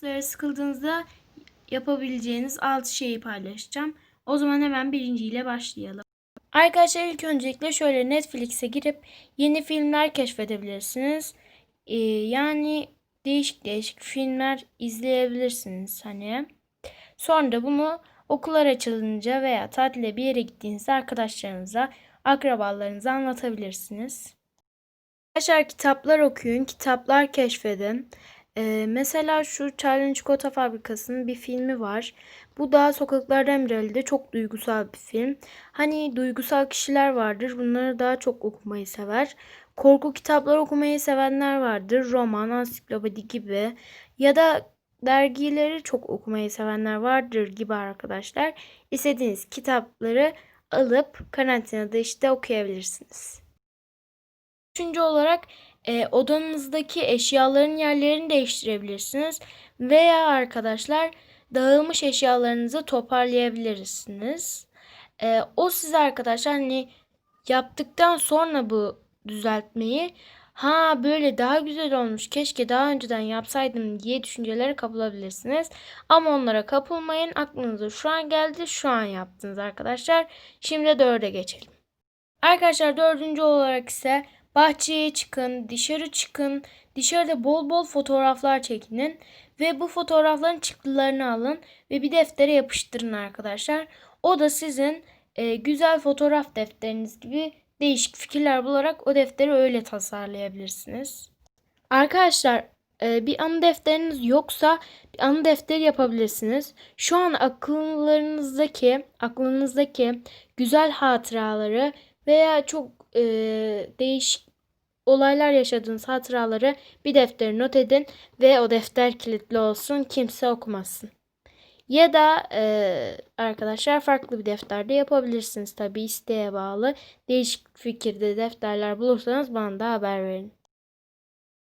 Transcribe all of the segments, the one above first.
Sizlere sıkıldığınızda yapabileceğiniz 6 şeyi paylaşacağım. O zaman hemen birinciyle başlayalım. Arkadaşlar ilk öncelikle şöyle Netflix'e girip yeni filmler keşfedebilirsiniz. Ee, yani değişik değişik filmler izleyebilirsiniz hani. Sonra bunu okullar açılınca veya tatile bir yere gittiğinizde arkadaşlarınıza, akrabalarınıza anlatabilirsiniz. Arkadaşlar kitaplar okuyun, kitaplar keşfedin. Ee, mesela şu Charlie Çikolata Fabrikası'nın bir filmi var. Bu da Sokaklarda Emreli'de çok duygusal bir film. Hani duygusal kişiler vardır. Bunları daha çok okumayı sever. Korku kitapları okumayı sevenler vardır. Roman, ansiklopedi gibi. Ya da dergileri çok okumayı sevenler vardır gibi arkadaşlar. İstediğiniz kitapları alıp karantinada işte okuyabilirsiniz. Üçüncü olarak e, odanızdaki eşyaların yerlerini değiştirebilirsiniz. Veya arkadaşlar dağılmış eşyalarınızı toparlayabilirsiniz. E, o size arkadaşlar hani yaptıktan sonra bu düzeltmeyi ha böyle daha güzel olmuş keşke daha önceden yapsaydım diye düşüncelere kapılabilirsiniz. Ama onlara kapılmayın aklınıza şu an geldi şu an yaptınız arkadaşlar. Şimdi dörde geçelim. Arkadaşlar dördüncü olarak ise bahçeye çıkın, dışarı çıkın, dışarıda bol bol fotoğraflar çekinin ve bu fotoğrafların çıktılarını alın ve bir deftere yapıştırın arkadaşlar. O da sizin e, güzel fotoğraf defteriniz gibi değişik fikirler bularak o defteri öyle tasarlayabilirsiniz. Arkadaşlar e, bir anı defteriniz yoksa bir anı defteri yapabilirsiniz. Şu an akıllarınızdaki, aklınızdaki güzel hatıraları veya çok e, değişik olaylar yaşadığınız hatıraları bir deftere not edin ve o defter kilitli olsun kimse okumasın. Ya da e, arkadaşlar farklı bir defterde yapabilirsiniz tabi isteğe bağlı. Değişik fikirde defterler bulursanız bana da haber verin.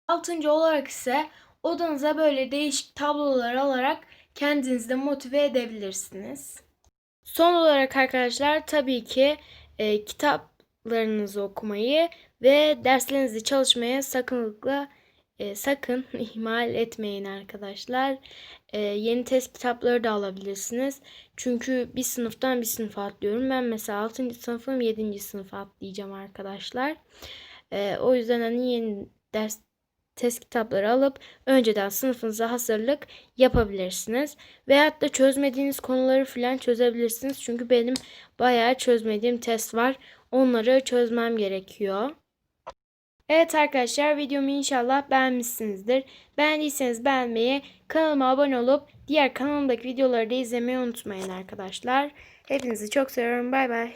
Altıncı olarak ise odanıza böyle değişik tablolar alarak kendinizi de motive edebilirsiniz. Son olarak arkadaşlar tabii ki e, kitaplarınızı okumayı ve derslerinizi çalışmaya sakınlıkla e, sakın ihmal etmeyin arkadaşlar. E, yeni test kitapları da alabilirsiniz. Çünkü bir sınıftan bir sınıfa atlıyorum. Ben mesela 6. sınıfım 7. sınıfa atlayacağım arkadaşlar. E, o yüzden hani yeni ders test kitapları alıp önceden sınıfınıza hazırlık yapabilirsiniz. Veyahut da çözmediğiniz konuları falan çözebilirsiniz. Çünkü benim bayağı çözmediğim test var. Onları çözmem gerekiyor. Evet arkadaşlar videomu inşallah beğenmişsinizdir. Beğendiyseniz beğenmeyi, kanalıma abone olup diğer kanalımdaki videoları da izlemeyi unutmayın arkadaşlar. Hepinizi çok seviyorum. Bay bay.